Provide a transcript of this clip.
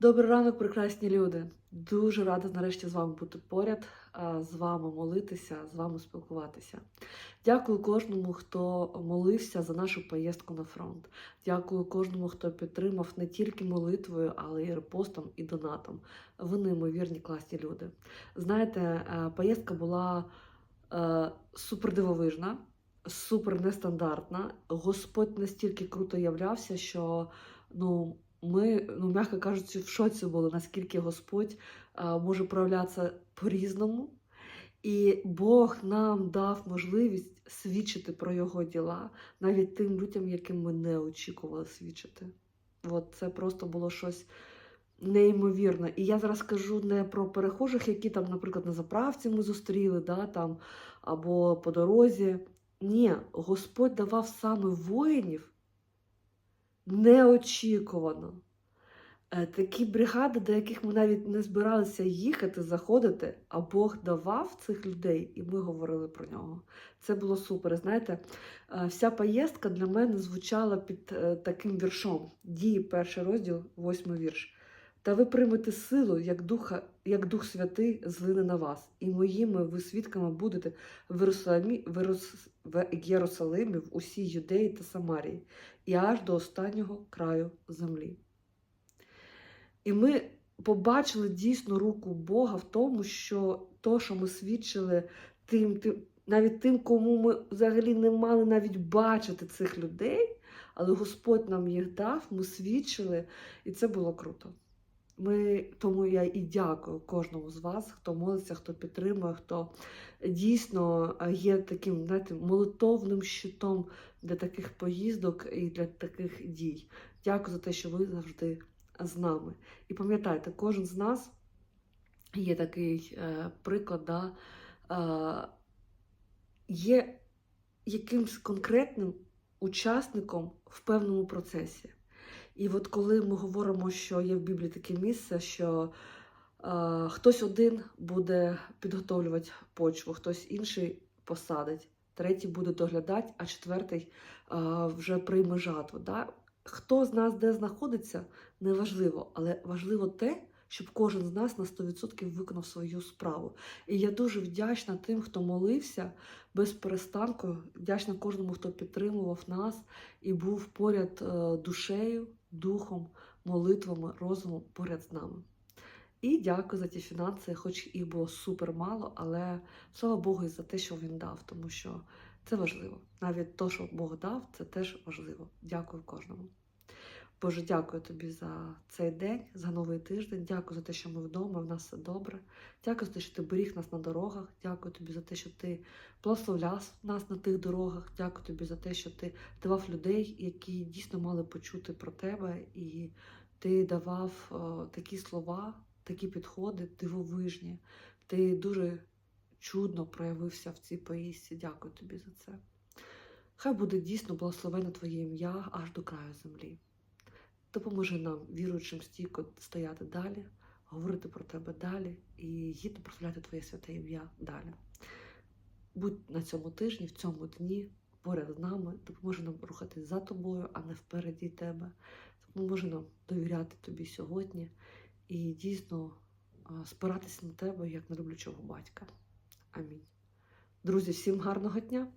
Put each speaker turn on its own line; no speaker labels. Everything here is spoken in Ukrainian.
Добрий ранок, прекрасні люди. Дуже рада нарешті з вами бути поряд, з вами молитися, з вами спілкуватися. Дякую кожному, хто молився за нашу поїздку на фронт. Дякую кожному, хто підтримав не тільки молитвою, але й репостом і донатом. Ви неймовірні класні люди. Знаєте, е, поїздка була е, супер дивовижна, супер нестандартна. Господь настільки круто являвся, що ну. Ми, ну, м'яко кажучи, в шоці були, наскільки Господь а, може проявлятися по-різному. І Бог нам дав можливість свідчити про його діла навіть тим людям, яким ми не очікували свідчити. От це просто було щось неймовірне. І я зараз кажу не про перехожих, які там, наприклад, на заправці ми зустріли, да, там, або по дорозі. Ні, Господь давав саме воїнів неочікувано. Е, Такі бригади, до яких ми навіть не збиралися їхати, заходити, а Бог давав цих людей, і ми говорили про нього. Це було супер. Знаєте, е, вся поїздка для мене звучала під е, таким віршом. Дії, перший розділ, восьмий вірш. Та ви приймете силу, як, духа, як Дух Святий злине на вас, і моїми ви свідками будете в Єрусалимі, в Єрусалимі, в усій Юдеї та Самарії, і аж до останнього краю землі. І ми побачили дійсно руку Бога в тому, що то, що ми свідчили тим, тим, навіть тим, кому ми взагалі не мали навіть бачити цих людей, але Господь нам їх дав, ми свідчили, і це було круто. Ми, тому я і дякую кожному з вас, хто молиться, хто підтримує, хто дійсно е, є таким знаєте, молитовним щитом для таких поїздок і для таких дій. Дякую за те, що ви завжди з нами. І пам'ятайте, кожен з нас є такий е, приклад, да, е, є якимсь конкретним учасником в певному процесі. І от коли ми говоримо, що є в Біблії таке місце, що е, хтось один буде підготовлювати почву, хтось інший посадить, третій буде доглядати, а четвертий е, вже прийме жатву. Да? Хто з нас де знаходиться, неважливо, але важливо те, щоб кожен з нас на 100% виконав свою справу. І я дуже вдячна тим, хто молився без перестанку, вдячна кожному, хто підтримував нас і був поряд е, душею, духом, молитвами, розумом поряд з нами. І дякую за ті фінанси, хоч їх було супер мало, але слава Богу і за те, що він дав, тому що це важливо. Навіть те, що Бог дав, це теж важливо. Дякую кожному. Боже, дякую тобі за цей день, за новий тиждень. Дякую за те, що ми вдома, в нас все добре. Дякую за те, що ти беріг нас на дорогах. Дякую тобі за те, що ти благословляв нас на тих дорогах. Дякую тобі за те, що ти давав людей, які дійсно мали почути про тебе, і ти давав о, такі слова, такі підходи, дивовижні. Ти дуже чудно проявився в цій поїздці. Дякую тобі за це. Хай буде дійсно благословене Твоє ім'я аж до краю землі. Допоможи нам, віруючим, стійко стояти далі, говорити про тебе далі і гідно прославляти Твоє святе ім'я далі. Будь на цьому тижні, в цьому дні поряд з нами, допоможи нам рухатись за тобою, а не впереді тебе. Допоможи нам довіряти тобі сьогодні і дійсно спиратися на тебе як на люблячого батька. Амінь. Друзі, всім гарного дня!